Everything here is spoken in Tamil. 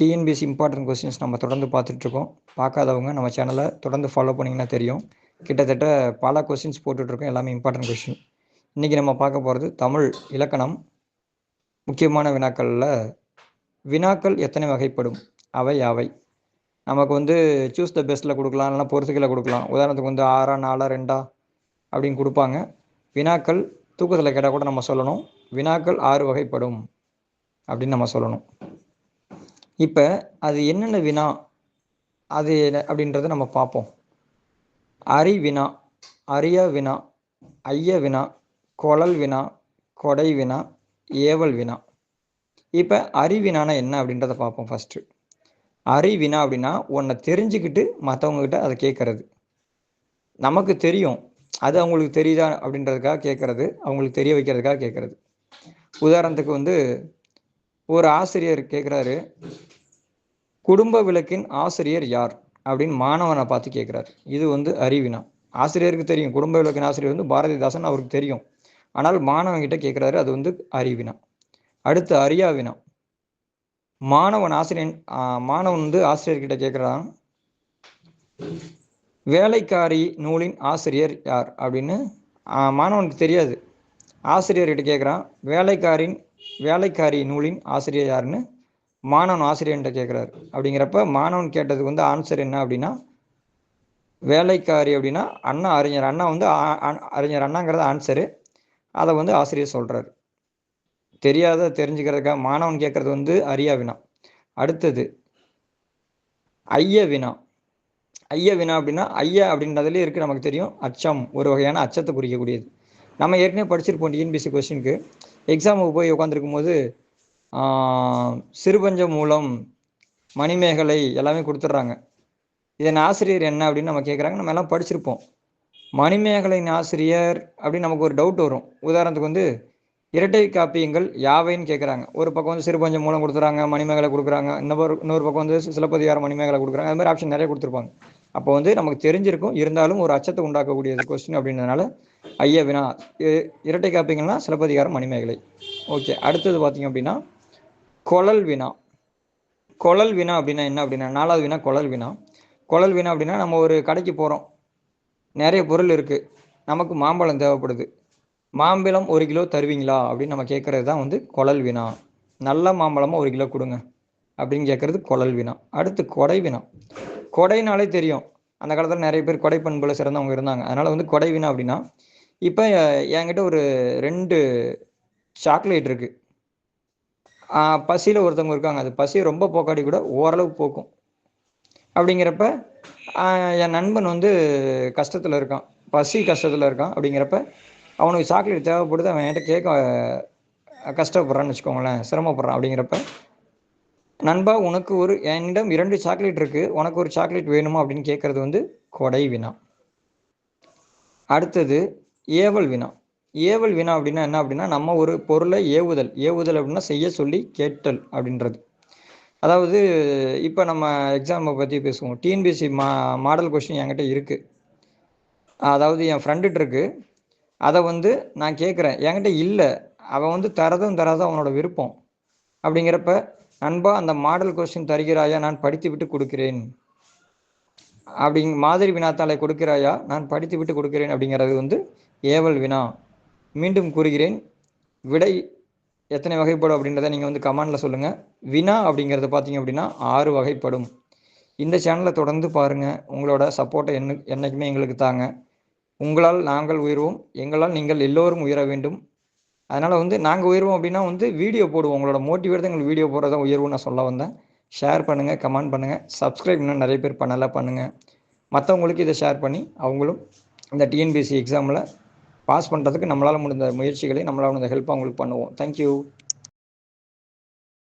TNPSC important questions நம்ம தொடர்ந்து பார்த்துட்ருக்கோம். பார்க்காதவங்க நம்ம சேனலை தொடர்ந்து ஃபாலோ பண்ணிங்கன்னா தெரியும். கிட்டத்தட்ட பல கொஸ்டின்ஸ் போட்டுட்ருக்கோம். எல்லாமே இம்பார்ட்டன்ட் கொஸ்டின் இன்றைக்கி நம்ம பார்க்க போகிறது தமிழ் இலக்கணம். முக்கியமான வினாக்களில் வினாக்கள் எத்தனை வகைப்படும்? அவை அவை நமக்கு வந்து சூஸ் த பெஸ்ட்டில் கொடுக்கலாம் இல்லைனா பொறுத்துக்கில் கொடுக்கலாம். உதாரணத்துக்கு வந்து ஆறா நாலா ரெண்டா அப்படின்னு கொடுப்பாங்க. வினாக்கள் தூக்கத்தில் கேட்டால் கூட நம்ம சொல்லணும். வினாக்கள் ஆறு வகைப்படும் அப்படின்னு நம்ம சொல்லணும். இப்போ அது என்னென்ன வினா? அது என்ன- அப்படின்றத நம்ம பார்ப்போம். அறி வினா அரிய வினா ஐய வினா கொழல் வினா கொடை வினா ஏவல் வினா. இப்போ அறிவினானா என்ன அப்படின்றத பார்ப்போம் ஃபஸ்ட்டு அறிவினா அப்படின்னா உன்னை தெரிஞ்சுக்கிட்டு மற்றவங்ககிட்ட அதை கேட்கறது நமக்கு தெரியும். அது அவங்களுக்கு தெரியுதா அப்படின்றதுக்காக கேட்கறது அவங்களுக்கு தெரிய வைக்கிறதுக்காக கேட்கறது உதாரணத்துக்கு வந்து ஒரு ஆசிரியர் கேட்குறாரு குடும்ப விளக்கின் ஆசிரியர் யார் அப்படின்னு மாணவனை பார்த்து கேட்குறாரு. இது வந்து அறிவினா. ஆசிரியருக்கு தெரியும். குடும்ப விளக்கின் ஆசிரியர் வந்து பாரதிதாசன் அவருக்கு தெரியும். ஆனால் மாணவன் கிட்ட கேட்குறாரு அது வந்து அறிவினா. அடுத்து அறியாவினா. மாணவன் ஆசிரியன் மாணவன் வந்து ஆசிரியர்கிட்ட கேட்குறான். வேலைக்காரி நூலின் ஆசிரியர் யார் அப்படின்னு மாணவனுக்கு தெரியாது. ஆசிரியர்கிட்ட கேட்குறான் வேலைக்காரின் வேலைக்காரி நூலின் ஆசிரியர் யாருன்னு மாணவன் ஆசிரியர்கிட்ட கேட்குறாரு அப்படிங்கிறப்ப மாணவன் கேட்டதுக்கு வந்து ஆன்சர் என்ன அப்படின்னா வேலைக்காரி அப்படின்னா அண்ணா அறிஞர். அண்ணா வந்து அறிஞர் அண்ணாங்கிறது ஆன்சரு அதை வந்து ஆசிரியர் சொல்கிறாரு தெரியாத தெரிஞ்சுக்கிறதுக்காக மாணவன் கேட்குறது வந்து அரியா வினா. அடுத்தது ஐய வினா. ஐய வினா அப்படின்னா ஐயா அப்படின்றதுலேயே இருக்குது நமக்கு தெரியும். அச்சம் ஒரு வகையான அச்சத்தை குறிக்கக்கூடியது. நம்ம ஏற்கனவே படிச்சிருப்போம் டிஎன்பிசி கொஸ்டினுக்கு எக்ஸாமுக்கு போய் உட்காந்துருக்கும் போது சிறுபஞ்ச சிறுபஞ்சம் மூலம் மணிமேகலை எல்லாமே கொடுத்துட்றாங்க. இதன் ஆசிரியர் என்ன அப்படின்னு நம்ம கேட்குறாங்க. நம்ம எல்லாம் படிச்சிருப்போம். மணிமேகலையின் ஆசிரியர் அப்படின்னு நமக்கு ஒரு டவுட் வரும். உதாரணத்துக்கு வந்து இரட்டை காப்பியங்கள் யாவைன்னு கேட்குறாங்க. ஒரு பக்கம் வந்து சிறுபஞ்சம் மூலம் கொடுக்குறாங்க மணிமேகலை கொடுக்குறாங்க. இன்னொரு இன்னொரு பக்கம் வந்து சிலப்பதிகாரம் மணிமேகலை கொடுக்குறாங்க. அது மாதிரி ஆப்ஷன் நிறைய கொடுத்துருப்பாங்க. அப்போ வந்து நமக்கு தெரிஞ்சிருக்கும். இருந்தாலும் ஒரு அச்சத்தை உண்டாக்கக்கூடியது கொஸ்டின் அப்படின்றதுனால ஐயா வினா இ- இரட்டை காப்பியங்கள்னா சிலப்பதிகாரம் மணிமேகலை. ஓகே அடுத்தது பார்த்தீங்க அப்படின்னா கொழல் வினா. கொழல் வினா அப்படின்னா என்ன அப்படின்னா நாலாவது வினா கொழல் வினா. கொழல் வினா அப்படின்னா நம்ம ஒரு கடைக்கு போகிறோம் நிறைய பொருள் இருக்குது நமக்கு மாம்பழம் தேவைப்படுது. மாம்பழம் ஒரு கிலோ தருவீங்களா அப்படின்னு நம்ம கேட்குறது தான் வந்து கொழல் வினா. நல்ல மாம்பழமாக ஒரு கிலோ கொடுங்க அப்படின்னு கேட்குறது கொழல் வினா. அடுத்து கொடை வினா. கொடைனாலே தெரியும். அந்த காலத்தில் நிறைய பேர் கொடை பண்புல சிறந்தவங்க இருந்தாங்க. அதனால் வந்து கொடை வினா அப்படின்னா இப்போ என்கிட்ட ஒரு ரெண்டு சாக்லேட் இருக்குது பசியில் ஒருத்தவங்க இருக்காங்க. அது பசியை ரொம்ப போக்காடி கூட ஓரளவு போக்கும். அப்படிங்கிறப்ப என் நண்பன் வந்து கஷ்டத்தில் இருக்கான். பசி கஷ்டத்தில் இருக்கான். அப்படிங்கிறப்ப அவனுக்கு சாக்லேட் தேவைப்படுது அவன் என்கிட்ட கேட்க கஷ்டப்படுறான்னு வச்சுக்கோங்களேன் சிரமப்படுறான். அப்படிங்கிறப்ப நண்பா உனக்கு ஒரு என்னிடம் இரண்டு சாக்லேட் இருக்கு. உனக்கு ஒரு சாக்லேட் வேணுமா? அப்படின்னு கேட்கறது வந்து கொடை வினா. அடுத்தது ஏவல் வினா. ஏவல் வினா அப்படின்னா என்ன அப்படின்னா நம்ம ஒரு பொருளை ஏவுதல். ஏவுதல் அப்படின்னா செய்ய சொல்லி கேட்டல் அப்படின்றது. அதாவது இப்போ நம்ம எக்ஸாமை பற்றி பேசுவோம். டிஎன்பிஎஸ்சி மா மாடல் கொஷின் என்கிட்ட இருக்குது அதாவது என் ஃப்ரெண்டுகிட்ட இருக்கு. அதை வந்து நான் கேட்குறேன் என்கிட்ட இல்லை. அவன் வந்து தரதும் தராதும் அவனோட விருப்பம். அப்படிங்கிறப்ப நண்பா அந்த மாடல் கொஸ்டின் தருகிறாயா? நான் படித்து விட்டு கொடுக்கிறேன். அப்படிங் மாதிரி வினாத்தாளை கொடுக்கிறாயா? நான் படித்து விட்டு கொடுக்கிறேன் அப்படிங்கிறது வந்து ஏவல் வினா. மீண்டும் கூறுகிறேன். விடை எத்தனை வகைப்படும் அப்படின்றத நீங்கள் வந்து கமெண்டில் சொல்லுங்கள் வினா அப்படிங்கிறது பார்த்தீங்க அப்படின்னா ஆறு வகைப்படும். இந்த சேனலை தொடர்ந்து பாருங்கள் உங்களோட சப்போர்ட்டை என்ன என்றைக்குமே எங்களுக்கு தாங்க. உங்களால் நாங்கள் உயர்வோம். எங்களால் நீங்கள் எல்லோரும் உயர வேண்டும். அதனால் வந்து நாங்கள் உயர்வோம் அப்படின்னா வந்து வீடியோ போடுவோம். உங்களோட மோட்டிவேட் தான் எங்களுக்கு வீடியோ போடுறத உயர்வுன்னு நான் சொல்ல வந்தேன். ஷேர் பண்ணுங்கள் கமெண்ட் பண்ணுங்கள் சப்ஸ்கிரைப் இன்னும் நிறைய பேர் பண்ணலாம் பண்ணுங்கள் மற்றவங்களுக்கு இதை ஷேர் பண்ணி அவங்களும் இந்த டிஎன்பிஎஸ்சி எக்ஸாமில் பாஸ் பண்ணுறதுக்கு நம்மளால் முடிந்த முயற்சிகளை நம்மளால் முடிந்த ஹெல்ப் அவங்களுக்கு பண்ணுவோம். தேங்க்யூ